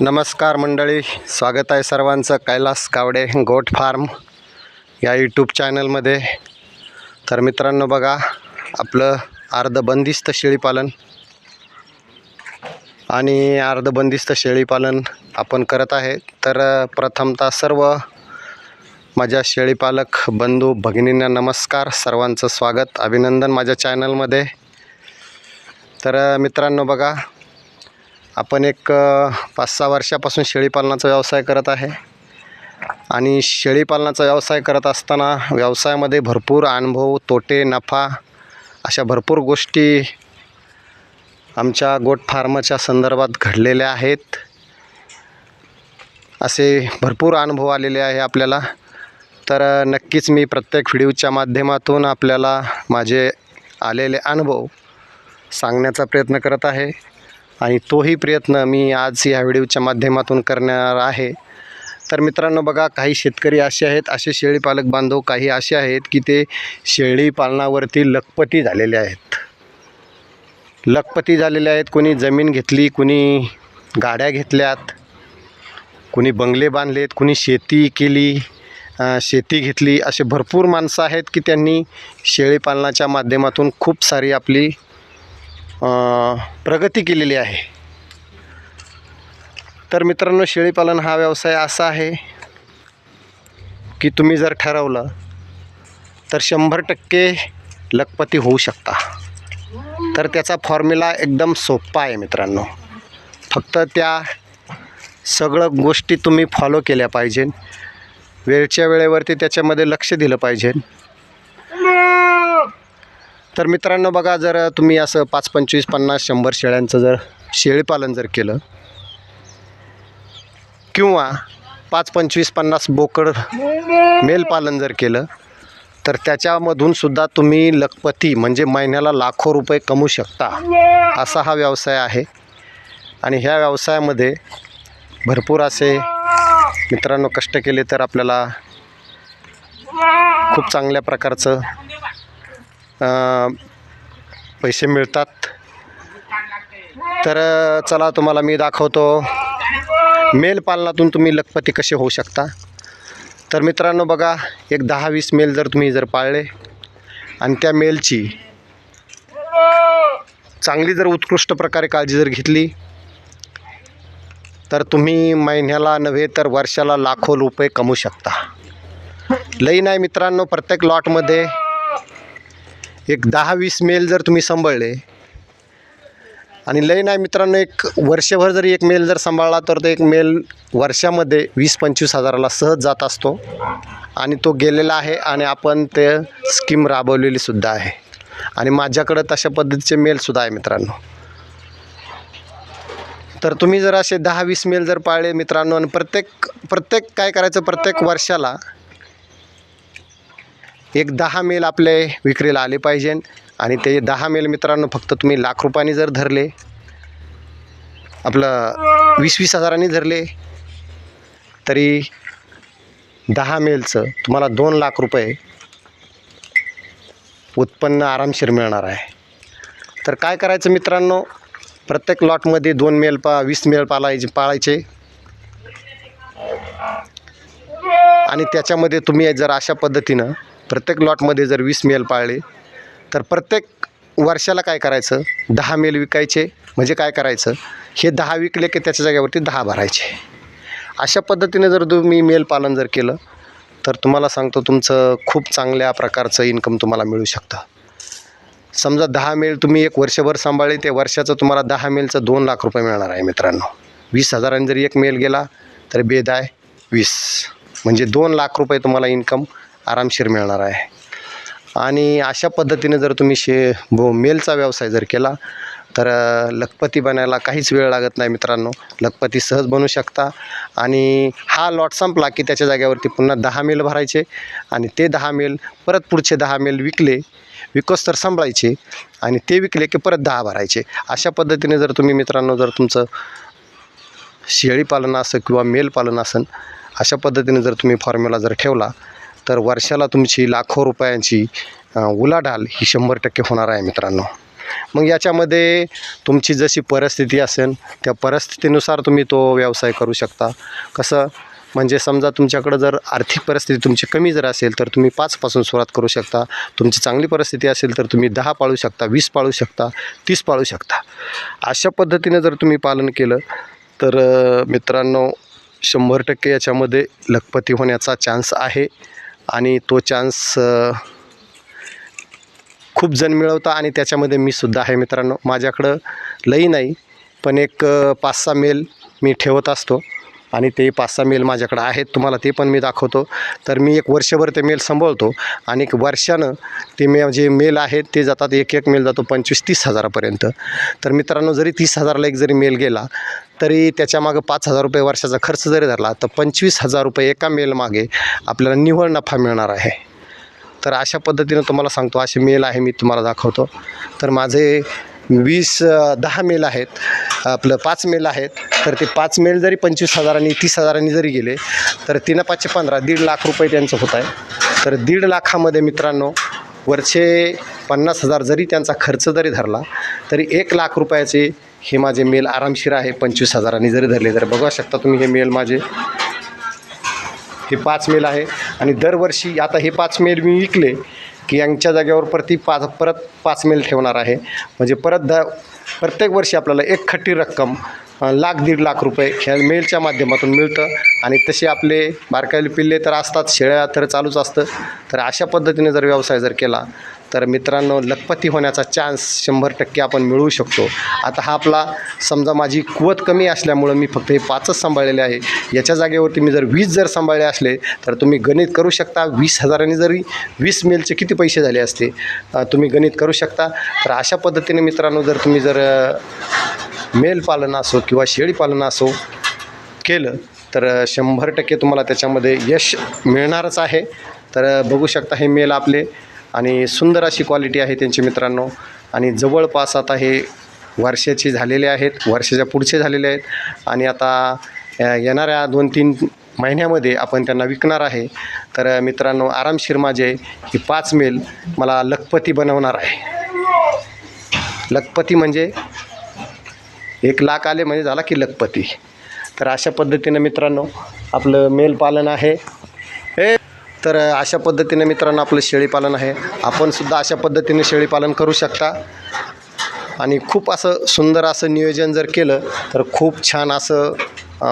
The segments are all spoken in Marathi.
नमस्कार मंडळी स्वागत आहे सर्वांचं. कैलास कावडे गोट फार्म या यूट्यूब चॅनलमध्ये. तर मित्रांनो बघा आपलं अर्ध बंदिस्त शेळीपालन आणि अर्ध बंदिस्त शेळीपालन आपण करत आहे. तर प्रथमतः सर्व माझ्या शेळीपालक बंधू भगिनींना नमस्कार. सर्वांचं स्वागत अभिनंदन माझ्या चॅनलमध्ये. तर मित्रांनो बघा आपण एक पाच सहा वर्षापासून शेळीपालनाचा व्यवसाय करत आहे. आणि शेळीपालनाचा व्यवसाय करत असताना व्यवसायामध्ये भरपूर अनुभव तोटे नफा अशा भरपूर गोष्टी आमच्या गोट फार्मच्या संदर्भात घडलेल्या आहेत. असे भरपूर अनुभव आलेले आहे आपल्याला. तर नक्कीच मी प्रत्येक व्हिडिओच्या माध्यमातून आपल्याला माझे आलेले अनुभव सांगण्याचा प्रयत्न करत आहे. आणि तोही प्रयत्न मी आज या व्हिडिओच्या माध्यमातून करणार आहे. तर मित्रांनो बघा काही शेतकरी असे आहेत असे शेळीपालक बांधव काही असे आहेत की ते शेळी पालनावरती लखपती झालेले आहेत. लखपती झालेले आहेत कोणी जमीन घेतली कुणी गाड्या घेतल्यात कुणी बंगले बांधलेत कुणी शेती केली शेती घेतली. असे भरपूर माणसं आहेत की त्यांनी शेळीपालनाच्या माध्यमातून खूप सारी आपली प्रगती केलेली आहे. तर मित्रांनो शेळीपालन हा व्यवसाय असा आहे की तुम्ही जर ठरवलं तर शंभर टक्के लखपती होऊ शकता. तर त्याचा फॉर्म्युला एकदम सोपा आहे मित्रांनो. फक्त त्या सगळं गोष्टी तुम्ही फॉलो केल्या पाहिजे वेळच्या वेळेवरती त्याच्यामध्ये लक्ष दिलं पाहिजे तर मित्रांनो बघा जर तुम्ही असं पाच पंचवीस पन्नास शंभर शेळ्यांचं जर शेळीपालन जर केलं किंवा पाच पंचवीस पन्नास बोकड मेलपालन जर केलं तर त्याच्यामधून सुद्धा तुम्ही लखपती म्हणजे महिन्याला लाखो रुपये कमवू शकता असा हा व्यवसाय आहे. आणि ह्या व्यवसायामध्ये भरपूर असे मित्रांनो कष्ट केले तर आपल्याला खूप चांगल्या प्रकारचं पैसे मिळतात. तर चला तुम्हाला मी दाखवतो. मेल पालनातून तुम्ही लखपती कसे होऊ शकता. तर मित्रांनो बघा एक दहा वीस मेल जर तुम्ही जर पाळले आणि त्या मेलची चांगली जर उत्कृष्ट प्रकारे काळजी जर घेतली तर तुम्ही महिन्याला नव्हे तर वर्षाला लाखो रुपये कमवू शकता. लई नाही मित्रांनो प्रत्येक लॉटमध्ये एक दहा वीस मेल जर तुम्ही सांभाळले आणि लय नाही मित्रांनो एक वर्षभर जरी एक मेल जर सांभाळला तर तो एक मेल वर्षामध्ये वीस पंचवीस हजाराला सहज जात असतो. आणि तो गेलेला आहे आणि आपण ते स्कीम राबवलेली सुद्धा आहे. आणि माझ्याकडं तशा पद्धतीचे मेलसुद्धा आहे मित्रांनो. तर तुम्ही जर असे दहा वीस मेल जर पाळले मित्रांनो आणि प्रत्येक प्रत्येक काय करायचं प्रत्येक वर्षाला एक दहा मेल आपले विक्रीला आले पाहिजे. आणि ते दहा मेल मित्रांनो फक्त तुम्ही लाख रुपयांनी जर धरले आपलं वीस वीस हजारांनी धरले तरी दहा मेलचं तुम्हाला दोन लाख रुपये उत्पन्न आरामशीर मिळणार आहे. तर काय करायचं मित्रांनो? प्रत्येक लॉटमध्ये दोन मेल पा वीस मेल पालायचे पाळायचे. आणि त्याच्यामध्ये तुम्ही जर अशा पद्धतीनं प्रत्येक लॉटमध्ये जर वीस मेल पाळले तर प्रत्येक वर्षाला काय करायचं? दहा मेल विकायचे. म्हणजे काय करायचं? हे दहा विकले की त्याच्या जागेवरती दहा भरायचे. अशा पद्धतीने जर तुम्ही मेल पालन जर केलं तर तुम्हाला सांगतो तुमचं खूप चांगल्या प्रकारचं इन्कम तुम्हाला मिळू शकतं. समजा दहा मेल तुम्ही एक वर्षभर सांभाळले ते वर्षाचं तुम्हाला दहा मेलचं दोन लाख रुपये मिळणार आहे मित्रांनो. वीस हजारांनी जर एक मेल गेला तर बेद आहे वीस. म्हणजे दोन लाख रुपये तुम्हाला इन्कम आरामशीर मिळणार आहे. आणि अशा पद्धतीने जर तुम्ही शे बो मेलचा व्यवसाय जर केला तर लखपती बनायला काहीच वेळ लागत नाही मित्रांनो. लखपती सहज बनू शकता. आणि हा लॉट संपला की त्याच्या जाग्यावरती पुन्हा दहा मेल भरायचे आणि ते दहा मेल परत पुढचे दहा मेल विकले विकोस्तर तर सांभाळायचे आणि ते विकले की परत दहा भरायचे. अशा पद्धतीने जर तुम्ही मित्रांनो जर तुमचं शेळीपालन असं किंवा मेलपालन असेल अशा पद्धतीने जर तुम्ही फॉर्म्युला जर ठेवला तर वर्षाला तुमची लाखो रुपयांची उलाढाल ही शंभर टक्के होणार आहे मित्रांनो. मग याच्यामध्ये तुमची जशी परिस्थिती असेल त्या परिस्थितीनुसार तुम्ही तो व्यवसाय करू शकता. कसं म्हणजे समजा तुमच्याकडं जर आर्थिक परिस्थिती तुमची कमी जर असेल तर तुम्ही पाचपासून सुरुवात करू शकता. तुमची चांगली परिस्थिती असेल तर तुम्ही दहा पाळू शकता वीस पाळू शकता तीस पाळू शकता. अशा पद्धतीने जर तुम्ही पालन केलं तर मित्रांनो शंभर टक्के याच्यामध्ये लखपती होण्याचा चान्स आहे. आणि तो चान्स खूप जण मिळवता आणि त्याच्यामध्ये मी सुद्धा आहे मित्रांनो. माझ्याकडं लई नाही पण एक पाच सहा मेल मी ठेवत असतो. आणि ते पाच सहा मेल माझ्याकडं आहेत तुम्हाला ते पण मी दाखवतो. तर मी एक वर्षभर ते मेल सांभाळतो आणि एक वर्षानं ते मे जे मेल आहेत ते जातात एक एक मेल जातो पंचवीस तीस हजारापर्यंत. तर मित्रांनो जरी तीस हजाराला एक जरी मेल गेला तरी त्याच्यामागं पाच हजार रुपये वर्षाचा खर्च जरी धरला तर पंचवीस हजार रुपये एका मेलमागे आपल्याला निव्वळ नफा मिळणार आहे. तर अशा पद्धतीनं तुम्हाला सांगतो असे मेल आहे मी तुम्हाला दाखवतो. तर माझे वीस दहा मेल आहेत. आपलं पाच मेल आहेत तर ते पाच मेल जरी पंचवीस हजारांनी तीस हजारांनी जरी गेले तर तीन पाचशे पंधरा दीड लाख रुपये त्यांचं होत आहे. तर दीड लाखामध्ये मित्रांनो वरचे पन्नास हजार जरी त्यांचा खर्च जरी धरला तरी एक लाख रुपयाचे हे माझे मेल आरामशीर आहे पंचवीस हजारांनी जरी धरले तर बघू शकता तुम्ही हे मेल माझे. हे पाच मेल आहे आणि दरवर्षी आता हे पाच मेल मी विकले की यांच्या जागेवर प्रति पाच परत पाच मेल ठेवणार आहे. म्हणजे परत द प्रत्येक वर्षी आपल्याला एक खट्टी रक्कम लाख दीड लाख रुपये ह्या मेलच्या माध्यमातून मिळतं. आणि तसे आपले बारकाईले पिल्ले तर असतात शेळ्या तर चालूच असतं. तर अशा पद्धतीने जर व्यवसाय जर केला तर मित्रांनो लखपती होण्याचा चान्स शंभर टक्के आपण मिळवू शकतो. आता हा आपला समजा माझी कुवत कमी असल्यामुळं मी फक्त हे पाचच सांभाळलेले आहे. याच्या जागेवरती मी जर वीस जर सांभाळले असले तर तुम्ही गणित करू शकता. वीस हजारांनी जरी वीस मेलचे किती पैसे झाले असते तुम्ही गणित करू शकता. तर अशा पद्धतीने मित्रांनो जर तुम्ही जर मेल पालन असो किंवा शेळी पालन असो केलं तर शंभर टक्के तुम्हाला त्याच्यामध्ये यश मिळणारच आहे. तर बघू शकता हे मेल आपले आणि सुंदर अशी क्वालिटी आहे त्यांची मित्रांनो. आणि जवळपास आता हे वर्षाचे झालेले आहेत वर्षाच्या पुढचे झालेले आहेत. आणि आता येणाऱ्या दोन तीन महिन्यामध्ये आपण त्यांना विकणार आहे. तर मित्रांनो आरामशीर माझे ही पाच मेल मला लखपती बनवणार आहे. लखपती म्हणजे एक लाख आले म्हणजे झाला की लखपती. तर अशा पद्धतीनं मित्रांनो आपलं मेलपालन आहे. हे तर अशा पद्धतीने मित्रांनो आपलं शेळीपालन आहे. आपणसुद्धा अशा पद्धतीने शेळीपालन करू शकता. आणि खूप असं सुंदर असं नियोजन जर केलं तर खूप छान असं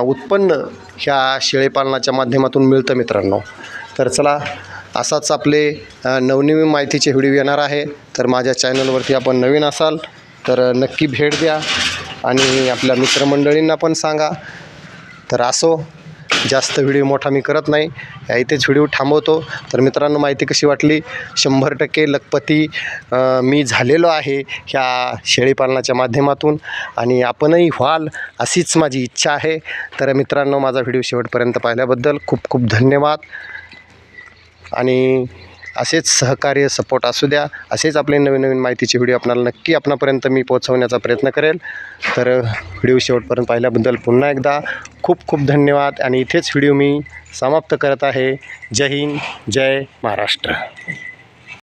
उत्पन्न ह्या शेळीपालनाच्या माध्यमातून मिळतं मित्रांनो. तर चला असाच आपले नवनवी नवनवीन माहितीचे व्हिडिओ येणार आहे. तर माझ्या चॅनलवरती आपण नवीन असाल तर नक्की भेट द्या. आणि आपल्या मित्रमंडळींना पण सांगा. तर असो. जास्त व्हिडिओ मोठा मी करत नाही. या इथेच व्हिडिओ थांबवतो. तर मित्रांनो माहिती कशी वाटली? शंभर टक्के लखपती मी झालेलो आहे ह्या शेळीपालनाच्या माध्यमातून आणि आपणही व्हाल अशीच माझी इच्छा आहे. तर मित्रांनो माझा व्हिडिओ शेवटपर्यंत पाहिल्याबद्दल खूप खूप धन्यवाद. आणि असेच सहकार्य सपोर्ट असू द्या. असेच आपले नवीन नवीन माहितीचे व्हिडिओ आपणाला नक्की आपणापर्यंत मी पोहोचवण्याचा प्रयत्न करेल. तर व्हिडिओ शेवटपर्यंत पाहिल्याबद्दल पुन्हा एकदा खूप खूप धन्यवाद आणि इथेच व्हिडिओ मी समाप्त करत आहे. जय हिंद जय महाराष्ट्र.